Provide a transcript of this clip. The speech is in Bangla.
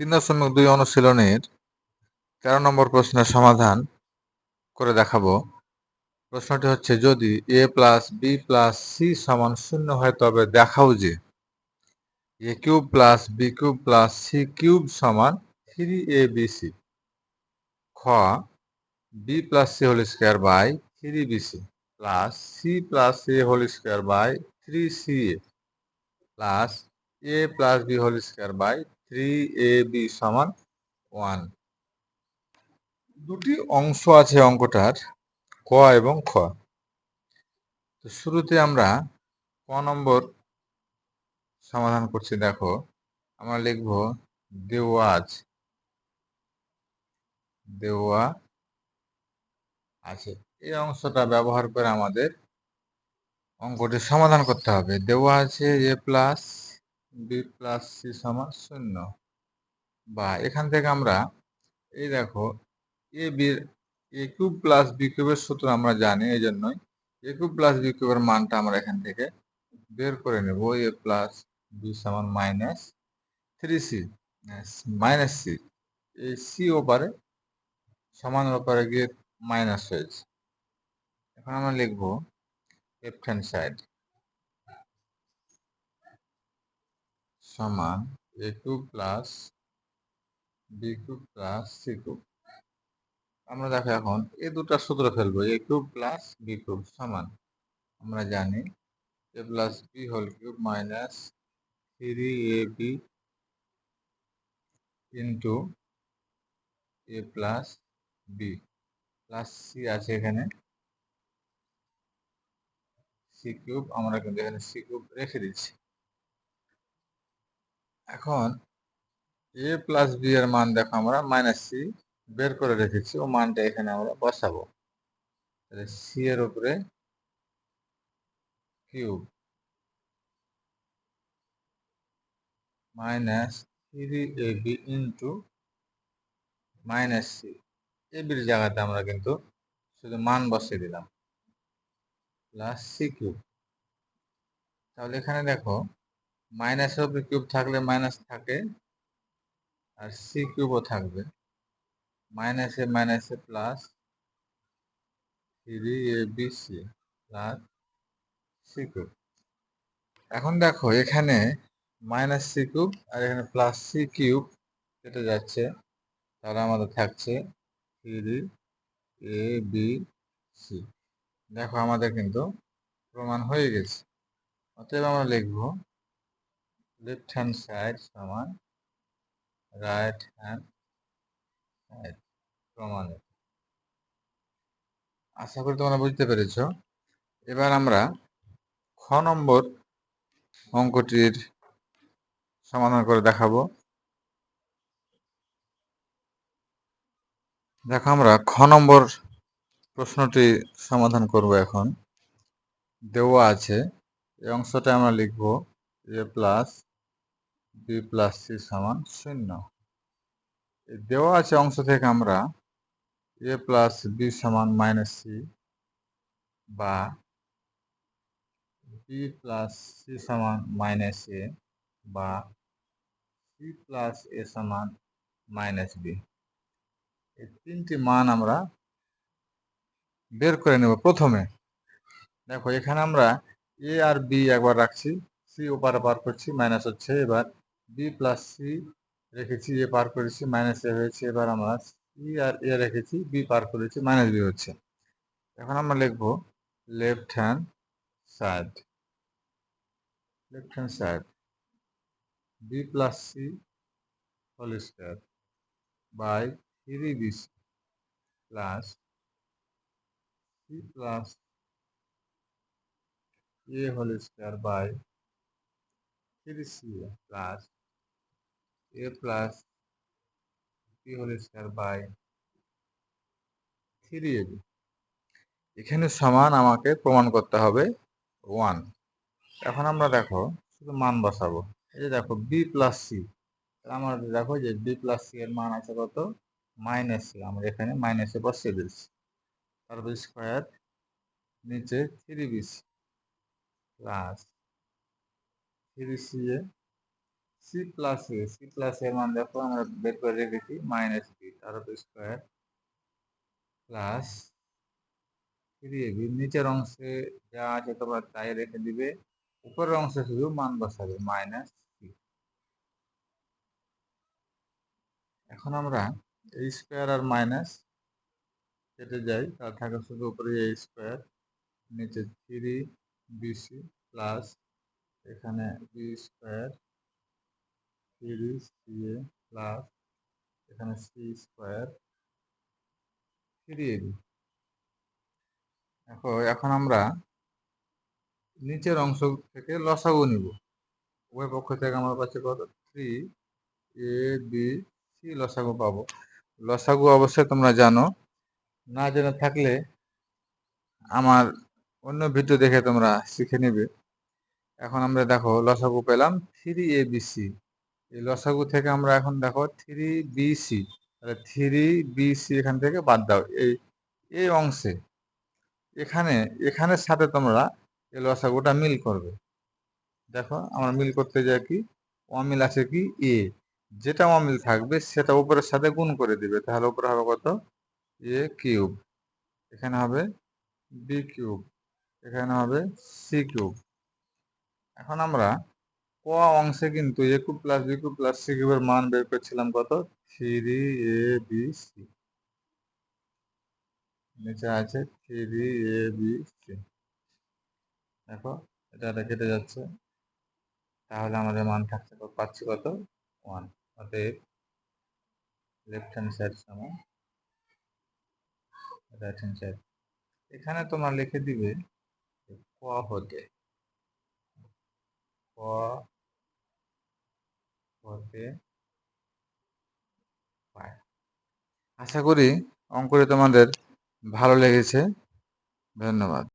তিন দশমিক দুই অনুশীলনের তেরো নম্বর প্রশ্নের সমাধান করে দেখাবো। প্রশ্নটি হচ্ছে, যদি A plus B plus C সমান শূন্য হয়, তবে দেখাও যে A cube plus B cube plus C cube সমান থ্রি এ বি সি। খ, B plus C whole square by three B C plus C plus A whole square by three C A plus A plus B whole square by three A B সমান ওয়ান দুটি অংশ আছে অঙ্কটার, ক এবং খ। তো শুরুতে আমরা ক নম্বর সমাধান করছি, দেখো। আমরা লিখব দেওয়া আছে দেওয়া আছে। এই অংশটা ব্যবহার করে আমাদের অঙ্কটি সমাধান করতে হবে। দেওয়া আছে A plus B plus C সমান শূন্য। বা এখান থেকে আমরা, এই দেখো এ বির এ কিউব প্লাস বি কিউবের সূত্র আমরা জানি, এই জন্যই এ কিউব প্লাস বি কিউবের মানটা আমরা এখান থেকে বের করে নেব। এ প্লাস বি সমান minus three C minus C এই সি ওপারে, সমান ওপারে গিয়ে মাইনাস হয়েছে। এখন আমরা লিখব লেফট হ্যান্ড সাইড সমান A cube plus B cube plus C cube আমরা দেখো এখন, এই দুটা সূত্র ফেলব A cube plus B cube সমান। আমরা জানি A plus B whole cube minus three A B into A plus B plus C আছে এখানে। সি কিউব আমরা কিন্তু এখানে সি কিউব রেখে দিচ্ছি। এখন এ প্লাস বি এর মান দেখো আমরা মাইনাস সি বের করে রেখেছি, ও মানটা এখানে আমরা বসাবো। তাহলে সি এর উপরে cube minus three A B into minus C A বির জায়গাতে আমরা কিন্তু শুধু মান বসিয়ে দিলাম প্লাস সি কিউব তাহলে এখানে দেখো মাইনাসের উপরে কিউব থাকলে মাইনাস থাকে, আর সি কিউবও থাকবে। মাইনাসে মাইনাসে plus three A B C plus C cube এখন দেখো, এখানে মাইনাস সি কিউব আর এখানে প্লাস সি কিউব কেটে যাচ্ছে। তাহলে আমাদের থাকছে থ্রি এ বি সি দেখো আমাদের কিন্তু প্রমাণ হয়ে গেছে। অতএব আমরা লিখব লেফট হ্যান্ড সাইড সমান রাইট হ্যান্ড সাইড প্রমাণিত আশা করি তোমরা বুঝতে পেরেছ। এবার আমরা খ নম্বর অঙ্কটির সমাধান করে দেখাবো। দেখো আমরা খ নম্বর প্রশ্নটি সমাধান করব এখন। দেওয়া আছে, এই অংশটা আমরা লিখব A plus B plus C সমান শূন্য। দেওয়া আছে অংশ থেকে আমরা এ প্লাস বি সমান মাইনাস সি বা বি প্লাস সি সমান মাইনাস এ বা সি প্লাস এ সমান মাইনাস বি এই তিনটি মান আমরা বের করে নেব প্রথমে। দেখো, এখানে আমরা এ আর বি একবার রাখছি সি ওপারে পার করছি মাইনাস হচ্ছে এবার বি প্লাস সি রেখেছি, এ পার করেছি মাইনাস এ হয়েছে, এবার আমরা সি আর এ রেখেছি বি পার করেছি মাইনাস বি হচ্ছে। এখন আমরা লিখব left hand side left hand side B plus C whole square by three B C plus C plus A whole square by three C plus A plus whole square by three A B এখানে সমান আমাকে প্রমাণ করতে হবে ওয়ান এখন আমরা দেখো, শুধু মান বসাবো। এই যে দেখো বি প্লাস সি আমরা দেখো যে বি প্লাস সি এর মান আছে কত? মাইনাস সি আমরা এখানে মাইনাসে বসিয়ে দিচ্ছি তারপর স্কোয়ার নিচে three B C plus three C A C plus A C plus এর মান দেখো, আমরা বের করে রেখেছি মাইনাস বি তার square plus three A B নিচের অংশে যা আছে তোমরা তাই রেখে দিবে, উপরের অংশে শুধু মান বসাবে মাইনাস সি এখন আমরা এই স্কোয়ার আর মাইনাস কেটে যাই তার থাকে শুধু উপরে এ স্কোয়ার নিচে থ্রি বিসি প্লাস এখানে B square three C A plus এখানে সি স্কোয়ার থ্রি এ এখন আমরা নিচের অংশ থেকে লসাগু নিব। উভয় পক্ষ থেকে আমার কাছে কত? থ্রি এ বি সি লসাগু পাবো। লসাগু অবশ্যই তোমরা জানো। না জেনে থাকলে আমার অন্য ভিডিও দেখে তোমরা শিখে নেবে। এখন আমরা দেখো লসাগু পেলাম থ্রি এ বি সি এই লসাগু থেকে আমরা এখন দেখো থ্রি বি সি তাহলে থ্রি বি সি এখান থেকে বাদ দাও। এই এই অংশে এখানে, এখানের সাথে তোমরা এই লসাগুটা মিল করবে। দেখো আমরা মিল করতে যাই কি? অমিল আছে কি? এ যেটা অমিল থাকবে সেটা উপরের সাথে গুণ করে দিবে। তাহলে উপরে হবে কত? এ কিউব এখানে হবে বি কিউব এখানে হবে সি কিউব এখন আমরা ক অংশে কিন্তু A cube plus B cube plus C কিউবের মান বের করছিলাম কত? থ্রি এ বি সি নিচে আছে থ্রি এ বি সি দেখো, এটা এটা কেটে যাচ্ছে। তাহলে আমাদের মান থাকছে পাচ্ছি কত? ওয়ান অতএব লেফট হ্যান্ড সাইড সমান রাইট হ্যান্ড সাইড এখানে তোমরা লিখে দিবে ক হতে। ক হতে পায়। আশা করি অঙ্কটি তোমাদের ভালো লেগেছে। ধন্যবাদ।